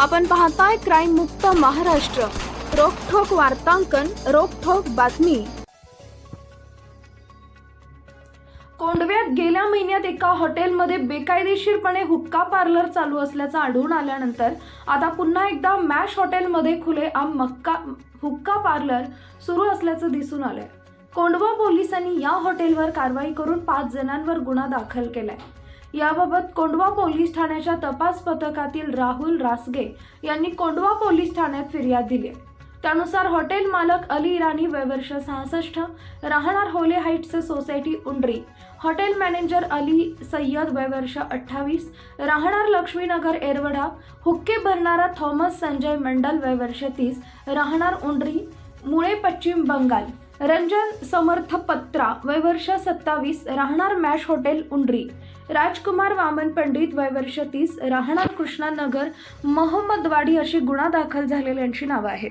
आपण पाहताय क्राईम मुक्त महाराष्ट्र. रोखोक वार्तांकन रोखोक बातमी. कोंडव्यात गेल्या महिन्यात एका हॉटेलमध्ये बेकायदेशीरपणे हुक्का पार्लर चालू असल्याचं आढळून आल्यानंतर आता पुन्हा एकदा मॅश हॉटेलमध्ये खुले आम मक्का हुक्का पार्लर सुरू असल्याचं दिसून आलंय. कोंडवा पोलिसांनी या हॉटेलवर कारवाई करून पाच जणांवर गुन्हा दाखल केलाय. याबाबत कोंडवा पोलीस ठाण्याच्या तपास पथकातील राहुल रासगे यांनी कोंडवा पोलीस ठाण्यात फिर्याद दिली आहे. त्यानुसार हॉटेल मालक अली इराणी वय वर्ष सहासष्ट राहणार Hole heights society Undri. Hotel manager Ali Sayyad वय वर्ष अठ्ठावीस राहणार लक्ष्मीनगर एरवडा. हुक्के भरणारा थॉमस संजय मंडल वय वर्ष तीस राहणार उंडरी मुळे पश्चिम बंगाल. रंजन समर्थ पत्रा वय वर्ष सत्तावीस राहणार मॅश हॉटेल उंडरी. राजकुमार वामन पंडित वय वर्ष तीस राहणार कृष्णानगर मोहम्मदवाडी अशी गुन्हा दाखल झालेल्यांची नावं आहेत.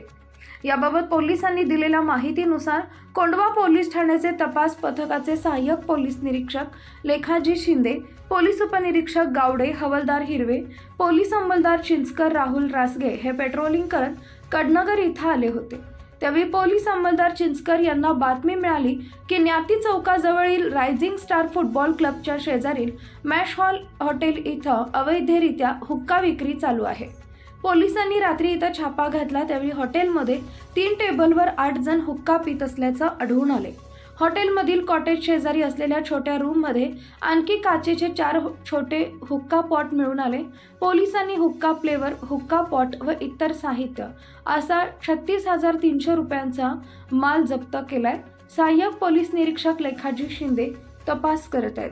याबाबत पोलिसांनी दिलेल्या माहितीनुसार कोंडवा पोलीस ठाण्याचे तपास पथकाचे सहाय्यक पोलीस निरीक्षक लेखाजी शिंदे पोलीस उपनिरीक्षक गावडे हवलदार हिरवे पोलीस अंमलदार चिंचकर राहुल रासगे हे पेट्रोलिंग करत कडनगर इथं आले होते. त्यावेळी पोलीस अंमलदार चिंचकर यांना बातमी मिळाली की न्याती चौकाजवळील रायझिंग स्टार फुटबॉल क्लबच्या शेजारील मॅश हॉल हॉटेल इथं अवैधरित्या हुक्का विक्री चालू आहे. पोलिसांनी रात्री इथं छापा घातला त्यावेळी हॉटेलमध्ये तीन टेबलवर आठ जण हुक्का पित असल्याचं आढळून आले. हॉटेलमधील कॉटेज शेजारी असलेल्या छोट्या रूममध्ये आणखी काचेचे चार छोटे हुक्का पॉट मिळून आले. पोलिसांनी हुक्का प्लेवर हुक्का पॉट व इतर साहित्य असा छत्तीस हजार तीनशे रुपयांचा माल जप्त केलाय. सहाय्यक पोलीस निरीक्षक लेखाजी शिंदे तपास करत आहेत.